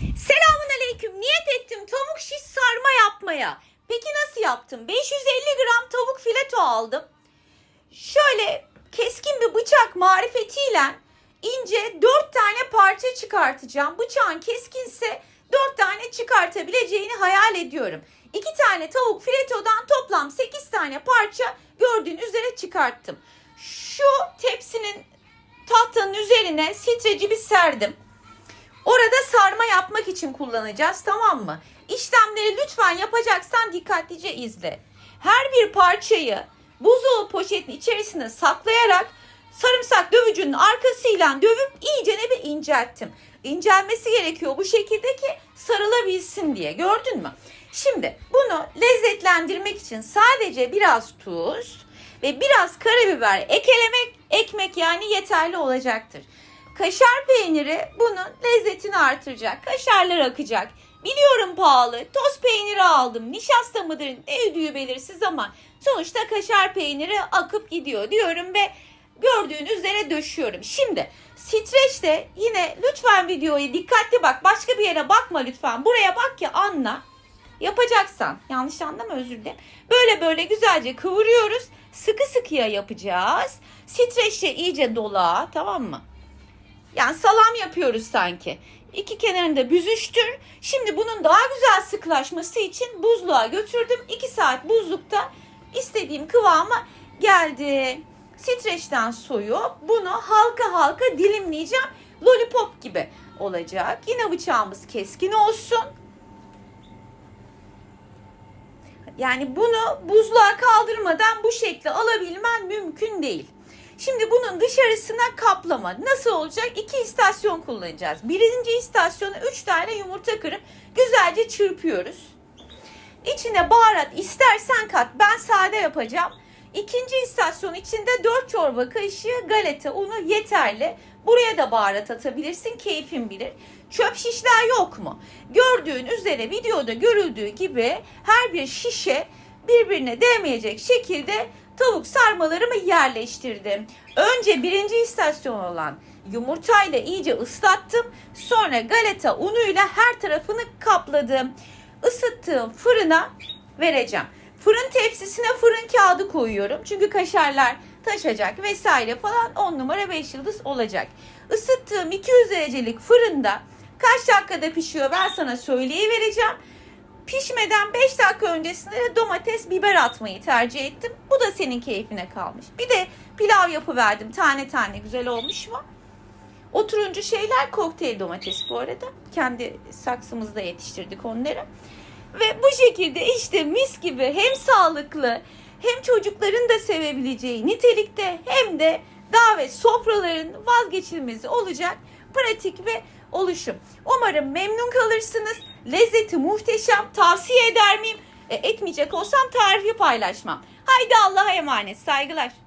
Selamun aleyküm. Niyet ettim tavuk şiş sarma yapmaya. Peki nasıl yaptım? 550 gram tavuk fileto aldım. Şöyle keskin bir bıçak marifetiyle ince 4 tane parça çıkartacağım. Bıçağın keskinse 4 tane çıkartabileceğini hayal ediyorum. 2 tane tavuk filetodan toplam 8 tane parça gördüğün üzere çıkarttım. Şu tepsinin tahtanın üzerine streci bir serdim. Orada sarma yapmak için kullanacağız tamam mı? İşlemleri lütfen yapacaksan dikkatlice izle. Her bir parçayı buzdolabı poşetinin içerisine saklayarak sarımsak dövücünün arkasıyla dövüp iyicene bir incelttim. İncelmesi gerekiyor bu şekilde ki sarılabilsin diye gördün mü? Şimdi bunu lezzetlendirmek için sadece biraz tuz ve biraz karabiber eklemek ekmek yani yeterli olacaktır. Kaşar peyniri bunun lezzetini artıracak. Kaşarlar akacak. Biliyorum pahalı. Toz peyniri aldım. Nişasta mıdır ne ödüğü belirsiz ama sonuçta kaşar peyniri akıp gidiyor diyorum ve gördüğün üzere döşüyorum. Şimdi streçte yine lütfen videoyu dikkatli bak. Başka bir yere bakma lütfen. Buraya bak ki anla. Yapacaksan yanlış anlama özür dilerim. Böyle böyle güzelce kıvırıyoruz. Sıkı sıkıya yapacağız. Streçle iyice dola tamam mı? Yani salam yapıyoruz sanki. İki kenarını da büzüştür. Şimdi bunun daha güzel sıklaşması için buzluğa götürdüm. 2 saat buzlukta istediğim kıvama geldi. Streçten soyup bunu halka halka dilimleyeceğim. Lollipop gibi olacak. Yine bıçağımız keskin olsun. Yani bunu buzluğa kaldırmadan bu şekli alabilmen mümkün değil. Şimdi bunun dışarısına kaplama nasıl olacak? İki istasyon kullanacağız. Birinci istasyona üç tane yumurta kırıp güzelce çırpıyoruz. İçine baharat istersen kat. Ben sade yapacağım. İkinci istasyon içinde 4 çorba kaşığı galeta unu yeterli. Buraya da baharat atabilirsin. Keyfin bilir. Çöp şişler yok mu? Gördüğün üzere videoda görüldüğü gibi her bir şişe birbirine değmeyecek şekilde tavuk sarmalarımı yerleştirdim. Önce birinci istasyon olan yumurtayla iyice ıslattım. Sonra galeta unuyla her tarafını kapladım. Isıttığım fırına vereceğim. Fırın tepsisine fırın kağıdı koyuyorum. Çünkü kaşarlar taşacak vesaire falan 10 numara 5 yıldız olacak. Isıttığım 200 derecelik fırında kaç dakikada pişiyor ben sana söyleyivereceğim. Pişmeden 5 dakika öncesinde de domates, biber atmayı tercih ettim. Bu da senin keyfine kalmış. Bir de pilav yapıverdim. Tane tane güzel olmuş mu? O turuncu şeyler kokteyl domates bu arada. Kendi saksımızda yetiştirdik onları. Ve bu şekilde işte mis gibi hem sağlıklı hem çocukların da sevebileceği nitelikte hem de davet sofraların vazgeçilmezi olacak pratik ve oluşum. Umarım memnun kalırsınız. Lezzeti muhteşem. Tavsiye eder miyim? E, etmeyecek olsam tarifi paylaşmam. Haydi Allah'a emanet. Saygılar.